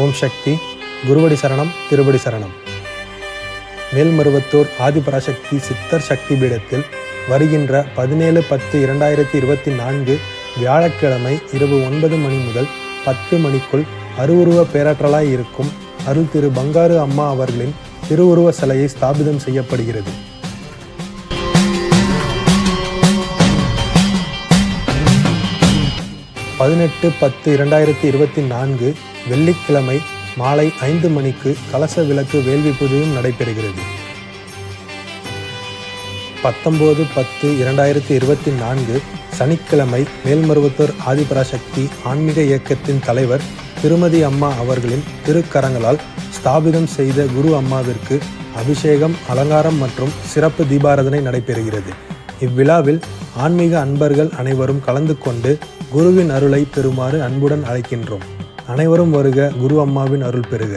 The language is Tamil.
ஓம் சக்தி குருவடி சரணம் திருவடி சரணம். மேல்மருவத்தூர் ஆதிபராசக்தி சித்தர் சக்தி பீடத்தில் வருகின்ற பதினேழு பத்து இரண்டாயிரத்தி இருபத்தி நான்கு வியாழக்கிழமை இரவு ஒன்பது மணி முதல் பத்து மணிக்குள் அருவுருவ பேராற்றலாய் இருக்கும் அருள் திரு பங்காரு அம்மா அவர்களின் திருவுருவ சிலையை ஸ்தாபிதம் செய்யப்படுகிறது. பதினெட்டு பத்து இரண்டாயிரத்தி இருபத்தி நான்கு வெள்ளிக்கிழமை மாலை ஐந்து மணிக்கு கலச விளக்கு வேள்வி பூஜையும் நடைபெறுகிறது. பத்தொம்போது பத்து இரண்டாயிரத்தி இருபத்தி நான்கு சனிக்கிழமை மேல்மருவத்தூர் ஆதிபராசக்தி ஆன்மீக இயக்கத்தின் தலைவர் திருமதி அம்மா அவர்களின் திருக்கரங்களால் ஸ்தாபிதம் செய்த குரு அம்மாவிற்கு அபிஷேகம் அலங்காரம் மற்றும் சிறப்பு தீபாராதனை நடைபெறுகிறது. இவ்விழாவில் ஆன்மீக அன்பர்கள் அனைவரும் கலந்து கொண்டு குருவின் அருளை பெறுமாறு அன்புடன் அழைக்கின்றோம். அனைவரும் வருக குரு அம்மாவின் அருள் பெறுக.